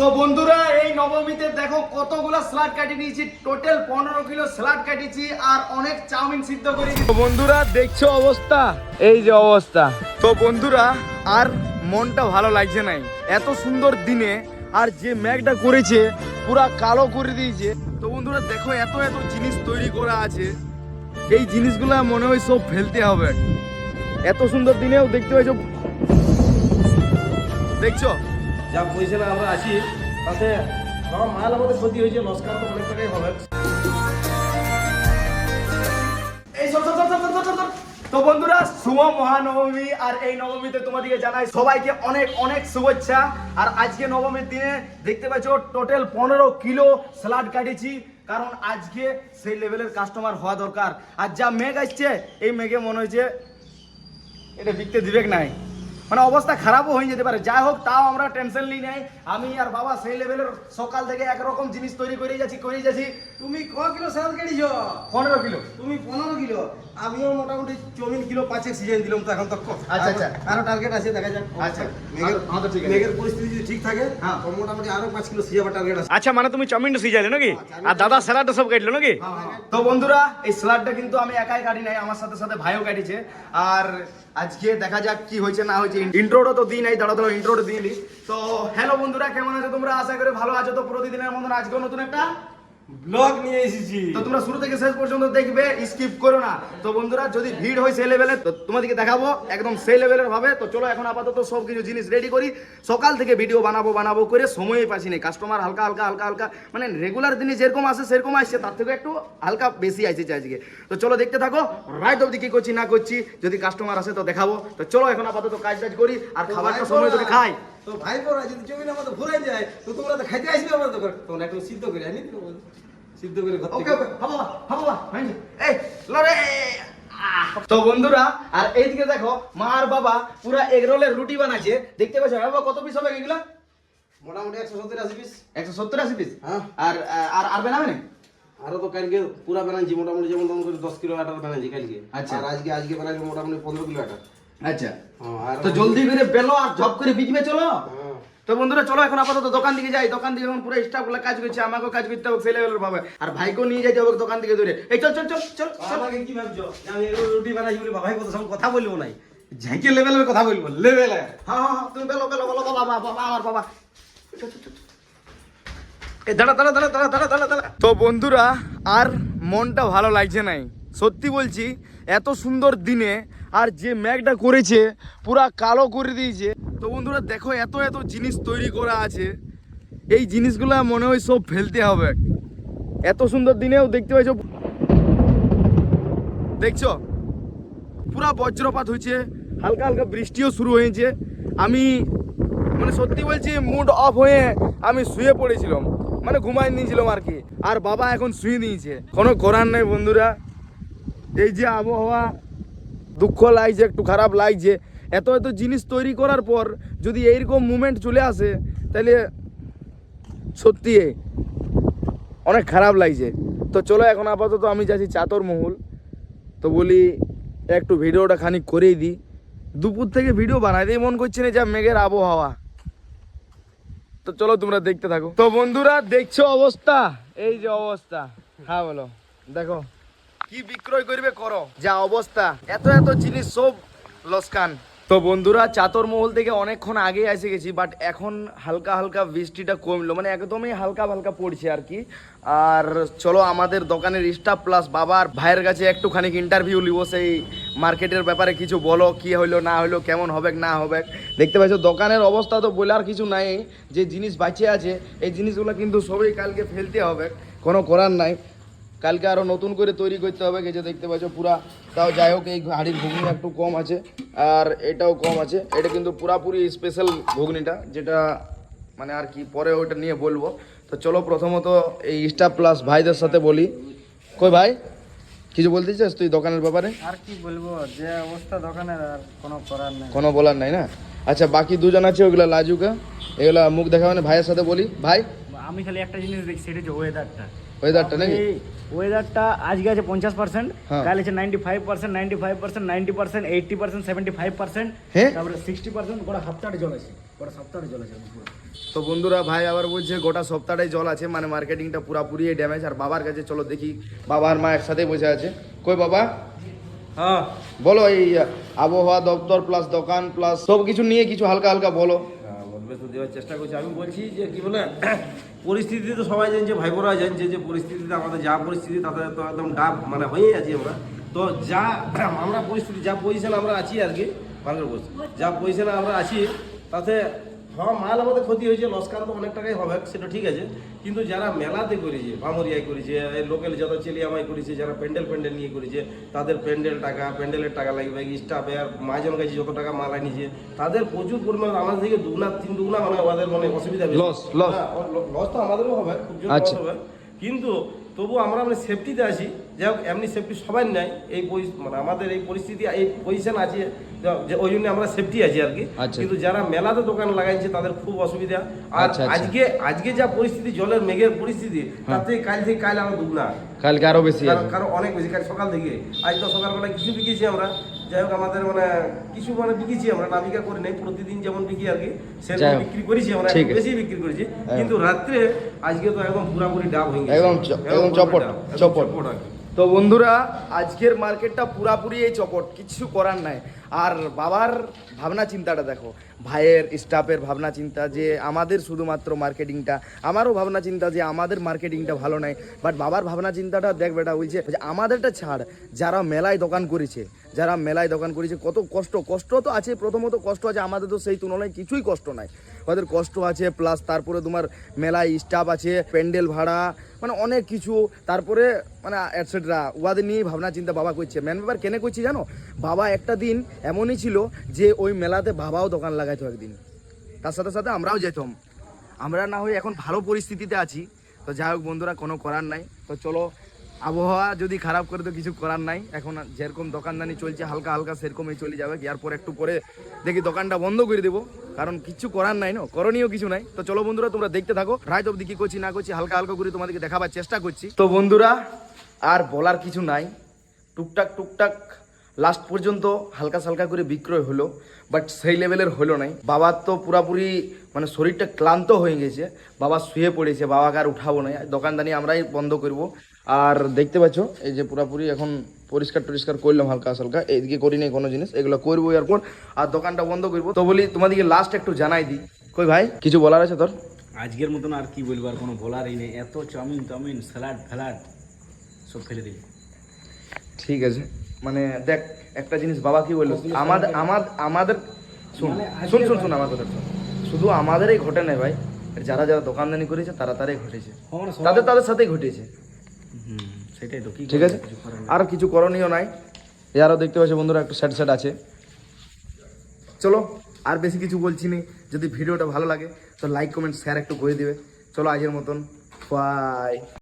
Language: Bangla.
তো বন্ধুরা এই নবমীতে দেখো কতগুলো স্লাড কাটি নিয়েছি। টোটাল পনেরো কিলো স্লাড কাটিছি আর অনেক চাউমিন সিদ্ধ করেছি তো বন্ধুরা দেখছ অবস্থা? এই যে অবস্থা। তো বন্ধুরা আর মনটা ভালো লাগছে নাই। এত সুন্দর দিনে আর যে ম্যাগটা করেছে পুরা কালো করে দিয়েছে। তো বন্ধুরা দেখো এত এত জিনিস তৈরি করা আছে। এই জিনিসগুলো মনে হয় সব ফেলতে হবে। এত সুন্দর দিনেও দেখতে পাইছো? দেখছ? যা পজিশনে আমরা আছি, তাতে আমার মাল আমাদের ক্ষতি হয়েছে লস্কার তো অনেক টাকাই হবে। তো বন্ধুরা, শুভ মহানবমী, আর এই নবমীতে তোমাদেরকে জানাই সবাইকে অনেক অনেক শুভেচ্ছা। আর আজকে নবমীর দিনে দেখতে পাচ্ছ টোটাল পনেরো কিলো স্যালাড কাটিয়েছি, কারণ আজকে সেই লেভেলের কাস্টমার হওয়া দরকার। আর যা মেঘ আসছে, এই মেঘে মনে হয়েছে এটা বিকতে দিবেক নাই। মানে অবস্থা খারাপও হয়ে যেতে পারে। যাই হোক তাও আমরা টেনশন নিই নাই। আমি আর বাবা সেই লেভেলের সকাল থেকে একরকম জিনিস তৈরি করে যাচ্ছি করে যাচ্ছি। তুমি ক কিলো স্যালাড কেটেছ? পনেরো কিলো তুমি পনেরো কিলো আমিও মোটামুটি চৌমিন কিলো পাঁচেক সিজন দিলাম তো এখন তো। আচ্ছা, আচ্ছা। আরও টার্গেট আছে দেখা যাক। আচ্ছা। মেঘের হ্যাঁ, ঠিক আছে। মেঘের পরিস্থিতি যদি ঠিক থাকে হ্যাঁ। মোটামুটি আরও পাঁচ কিলো সিজাবার টার্গেট আছে। আচ্ছা মানে তুমি চাউমিনটা সিজাইলে নাকি? আর দাদা স্যালাডটা সব কাটলো নাকি? তো বন্ধুরা এই স্যালাডটা কিন্তু আমি একাই কাটি নাই আমার সাথে সাথে ভাইও কাটিছে। আর আজকে দেখা যাক কি হয়েছে না হয়েছে ইন্ট্রোটা তো দিই নাই দাঁড়া দাঁড়া ইন্ট্রোটা দিয়ে তো হ্যালো বন্ধুরা, কেমন আছো তোমরা? আশা করি ভালো আছো। তো প্রতিদিনের মতন আজকে নতুন একটা ব্লগ নিয়ে এসেছি। তো তোমরা শুরু থেকে শেষ পর্যন্ত দেখবে স্কিপ করো না। তো বন্ধুরা যদি ভিড় হয় সেই লেভেলে তো তোমাদেরকে দেখাবো একদম সেই লেভেলের ভাবে। তো চলো এখন আপাতত সব কিছু জিনিস রেডি করি। সকাল থেকে ভিডিও বানাবো বানাবো করে সময়ই পাচ্ছি না। কাস্টমার হালকা হালকা হালকা হালকা মানে রেগুলার দিনে যেরকম আসে সেরকম আসছে তার থেকে একটু হালকা বেশি আসছে আজকে তো চলো দেখতে থাকো রাইট অবধি কি করছি না করছি যদি কাস্টমার আসে তো দেখাবো। তো চলো এখন আপাতত কাজ টাজ করি আর খাবারটা সময় ধরে খাই। তো ভাই বোরা যদি চৌমিন আমাদের ঘুরাই যায় তো তোমরা তো খাইতে আসবে আমাদের তোমরা একটু সিদ্ধ করে আনি সিদ্ধ করে ওকে ওকে হাবা হাবা এই লরে তো বন্ধুরা আর এইদিকে দেখো মা আর বাবা পুরা এগ রোলের রুটি বানাচ্ছে দেখতে পাচ্ছ বাবা কত পিস হবে এগুলা? মোটামুটি একশো সত্তর আশি পিস একশো সত্তর আশি পিস হ্যাঁ। আর আর আর বানাবে না? আরও তো কালকে পুরা বানাইছি মোটামুটি যেমন তেমন করে দশ কিলো আটা বানাইছি কালকে। আচ্ছা। আর আজকে আজকে বানাইছি মোটামুটি পনেরো কিলো আটা আচ্ছা। হ্যাঁ, আর তো জলদি করে বেলো আর জব করে বিকবে চলো। হ্যাঁ। তো বন্ধুরা চলো এখন আপাতত দোকান দিকে যাই। দোকান দিকে এখন পুরো স্টাফগুলো কাজ করছে আমাকেও কাজ করতে হবে লেভেলের ভাবে আর ভাইকেও নিয়ে যাইতে হবে দোকান থেকে ধরে এই চল চল চল চল আমাকে কি ভাবছ? আমি রুটি বানাইছি বলে বাবাই কত সঙ্গে কথা বলব নাই। ঝাঁকে লেভেলের কথা বলব লেভেলে। হ্যাঁ হ্যাঁ তুমি বেলো বেলো বলো বাবা বাবা আমার বাবা। চল, চল, চল, চল। এ দাঁড়া দাঁড়া দাঁড়া দাঁড়া দাঁড়া দাঁড়া দাঁড়া। তো বন্ধুরা আর মনটা ভালো লাগছে নাই। সত্যি বলছি এত সুন্দর দিনে আর যে ম্যাগটা করেছে পুরা কালো করে দিয়েছে। তো বন্ধুরা দেখো, এত এত জিনিস তৈরি করা আছে। এই জিনিসগুলো মনে হয় সব ফেলতে হবে। এত সুন্দর দিনেও দেখতে পাইছো? দেখছ? পুরা বজ্রপাত হয়েছে হালকা হালকা বৃষ্টিও শুরু হয়েছে। আমি মানে সত্যি বলছি মুড অফ হয়ে আমি শুয়ে পড়েছিলাম। মানে ঘুমাই নিয়েছিলাম আর কি। আর বাবা এখন শুয়ে নিয়েছে। কোনো করার নেই বন্ধুরা। এই যে আবহাওয়া, দুঃখ লাগছে, একটু খারাপ লাগছে। এত এত জিনিস তৈরি করার পর যদি এইরকম মুভমেন্ট চলে আসে, তাহলে সত্যি অনেক খারাপ লাগছে। তো চলো এখন আপাতত আমি যাচ্ছি চাতর মহল। তো বলি, একটু ভিডিওটা খানিক করেই দিই। দুপুর থেকে ভিডিও বানাই বানাইতেই মন করছে না যা মেঘের আবহাওয়া। তো চলো তোমরা দেখতে থাকো। তো বন্ধুরা, দেখছ অবস্থা? এই যে অবস্থা। হ্যাঁ বলো। দেখো, কি বিক্রয় করবে করো? যা অবস্থা। এত এত জিনিস সব লসকান। তো বন্ধুরা চাতর মহল থেকে অনেকক্ষণ আগে এসে গেছি বাট এখন হালকা হালকা বৃষ্টিটা কমলো মানে একদমই হালকা হালকা পড়ছে আর কি। আর চলো, আমাদের দোকানের স্টাফ প্লাস বাবার ভাইয়ের কাছে একটুখানি ইন্টারভিউ নিব, সেই মার্কেটের ব্যাপারে কিছু বলো, কি হইল, না হইল, কেমন হবে না হবে দেখতে পাচ্ছ, দোকানের অবস্থা তো বলার কিছু নাই, যে জিনিস বাঁচে আছে, এই জিনিসগুলো কিন্তু সবই কালকে ফেলতে হবে, কোনো করার নাই। কালকে আরও নতুন করে তৈরি করতে হবে গেছে দেখতে পাচ্ছ পুরা। তাও যাই হোক এই হাড়ির ঘুগনি একটু কম আছে আর এটাও কম আছে। এটা কিন্তু পুরাপুরি স্পেশাল ঘুগনিটা যেটা মানে আর কি পরে ওইটা নিয়ে বলব। তো চলো প্রথমত এই স্টাফ প্লাস ভাইদের সাথে বলি। কই ভাই? কিছু বলতে চাস তুই দোকানের ব্যাপারে? আর কি বলব যে অবস্থা দোকানের আর কোনো করার নেই। কোনো বলার নাই না? আচ্ছা বাকি দুজন আছে ওগুলা লাজুকা। এগুলা মুখ দেখা মানে ভাইয়ের সাথে বলি। ভাই? আমি খালি একটা জিনিস দেখি সেটা হচ্ছে ওয়েদারটা ওয়েদারটা নাকি? ওয়েদারটা আজকে আছে পঞ্চাশ পার্সেন্ট হ্যাঁ। কাল আছে ninety five percent ninety five percent ninety percent eighty percent seventy five percent তারপরে সিক্সটি পার্সেন্ট গোটা হাফটার জল আছে গোটা সপ্তাহে জল আছে তো বন্ধুরা ভাই আবার বলছে গোটা সপ্তাহটাই জল আছে মানে মার্কেটিংটা পুরাপুরি ড্যামেজ আর বাবার কাছে চলো দেখি বাবার মা একসাথে বসে আছে। কই বাবা? হ্যাঁ। বলো এই আবহাওয়া দপ্তর প্লাস দোকান প্লাস সব কিছু নিয়ে কিছু হালকা হালকা বলো। তো দেওয়ার চেষ্টা করছি। আমি বলছি যে, কী বলে, পরিস্থিতি তো সবাই জানছে ভাই বোনরা জানছে যে, পরিস্থিতিতে আমাদের যা পরিস্থিতি, তাতে তো একদম ডাব মানে হয়েই আছি আমরা। তো যা, আমরা পরিস্থিতি, যা পজিশন আমরা আছি আর কি বলছি, যা পজিশনে আমরা আছি, তাতে হ্যাঁ মাল আমাদের ক্ষতি হয়েছে লসকান তো অনেক টাকাই হবে সেটা ঠিক আছে কিন্তু যারা মেলাতে করেছে ভামরিয়ায় করেছে লোকাল যত চেলিয়ামাই করেছে যারা প্যান্ডেল প্যান্ডেল নিয়ে করেছে তাদের প্যান্ডেল টাকা প্যান্ডেলের টাকা লাগবে স্টাফে আর মাজন কাছে যত টাকা মাল আনিছে তাদের প্রচুর পরিমাণ আমাদের থেকে দুগুনা তিন দুগুনা মানে আমাদের মানে অসুবিধা। Loss, loss। হ্যাঁ, লস তো আমাদেরও হবে খুব জোর আচ্ছা। হবে কিন্তু তবু আমরা মানে সেফটিতে আছি যাই হোক এমনি সেফটি সবাই নেয় এই মানে আমাদের এই পরিস্থিতি এই পজিশন আছে যে ওই জন্য আমরা সেফটি আছি আর কি। আচ্ছা। কিন্তু যারা মেলাতে দোকান লাগাইছে তাদের খুব অসুবিধা। আর আচ্ছা, আচ্ছা। আজকে আজকে যা পরিস্থিতি জলের মেঘের পরিস্থিতি তাতে কাল থেকে কাল আরও দুগুনা কালকে আরও বেশি কারণ অনেক বেশি কাল সকাল থেকে। আজ তো সকালবেলা কিছু বিকেছি আমরা। যাই হোক আমাদের মানে কিছু মানে বিকেছি আমরা নাবিকা করি নাই। প্রতিদিন যেমন বিকি আর কি সেরকম বিক্রি করেছি আমরা। বেশি বিক্রি করেছি। কিন্তু রাত্রে আজকে তো একদম পুরাপুরি ডাব হয়ে গেছে। একদম একদম চপট, চপট। তো বন্ধুরা, আজকের মার্কেটটা পুরাপুরি এই চপট কিছু করার নাই। আর বাবার ভাবনা চিন্তাটা দেখো, ভাইয়ের স্টাফের ভাবনা চিন্তা যে আমাদের শুধুমাত্র মার্কেটিংটা, আমারও ভাবনা চিন্তা যে আমাদের মার্কেটিংটা ভালো নাই। বাট বাবার ভাবনা চিন্তাটা দেখ বেটা বলছে যে আমাদেরটা ছাড়, যারা মেলায় দোকান করেছে, যারা মেলায় দোকান করেছে, কত কষ্ট কষ্ট তো আছে, প্রথমত কষ্ট আছে, আমাদের তো সেই তুলনায় কিছুই কষ্ট নাই। ওদের কষ্ট আছে প্লাস তারপরে তোমার মেলায় স্টাফ আছে, প্যান্ডেল ভাড়া মানে অনেক কিছু। তারপরে মানে এটসেট্রা ওদের নিয়ে ভাবনা, চিন্তা বাবা করছে। মেন ব্যাপার কেনে করছি জানো? বাবা একটা দিন এমনই ছিল যে ওই মেলাতে বাবাও দোকান লাগাইতো একদিন। তার সাথে সাথে আমরাও যেতাম। আমরা না হয়ে এখন ভালো পরিস্থিতিতে আছি। তো যাই হোক বন্ধুরা, কোনো করার নাই। তো চলো, আবহাওয়া যদি খারাপ করে তো কিছু করার নাই। এখন যেরকম দোকানদানি চলছে, হালকা হালকা সেরকমই চলে যাবে। এরপর একটু পরে দেখি দোকানটা বন্ধ করে দেবো। কারণ কিছু করার নাই, না? করণীয় কিছু নাই। তো চলো বন্ধুরা, তোমরা দেখতে থাকো। রাত অব্দি কি করছি, না করছি, হালকা হালকা করে তোমাদেরকে দেখাবার চেষ্টা করছি। তো বন্ধুরা, আর বলার কিছু নাই। টুকটাক টুকটাক লাস্ট পর্যন্ত হালকা সালকা করে বিক্রয় হলো বাট সেই লেভেলের হলো নাই। বাবার তো পুরাপুরি মানে শরীরটা ক্লান্ত হয়ে গেছে। বাবা শুয়ে পড়েছে বাবাকে আর উঠাবো না দোকানদানি আমরাই বন্ধ করব। আর দেখতে পাচ্ছ এই যে পুরাপুরি এখন পরিষ্কার টরিষ্কার করলাম হালকা হালকা এইদিকে করি নাই কোনো জিনিস এগুলো করব এরপর আর দোকানটা বন্ধ করব। তো বলি তোমাদেরকে লাস্ট একটু জানাই দিই। কই ভাই কিছু বলার আছে তোর? আজকের মতন আর কি বলব আর কোনো বলারই নেই। এত চাউমিন টাউমিন স্যালাড ফ্যালাড সব ফেলে দিবি। ঠিক আছে। মানে দেখ একটা জিনিস বাবা কি বলল? আমাদের আমাদের আমাদের শুন শুন শুন শুন আমার কথা শোন। শুধু আমাদেরই ঘটে নাই ভাই যারা যারা দোকানদানি করেছে তারা তারাই ঘটেছে। তাদের তাদের সাথেই ঘটেছে। সেটাই তো ঠিক আছে? আর কিছু করণীয় নাই। এরও দেখতে পাচ্ছি বন্ধুরা একটু স্যাট স্যাট আছে। চলো আর বেশি কিছু বলছি না। যদি ভিডিওটা ভালো লাগে তো লাইক কমেন্ট শেয়ার একটু করে দিবে। চলো আজের মতন। বাই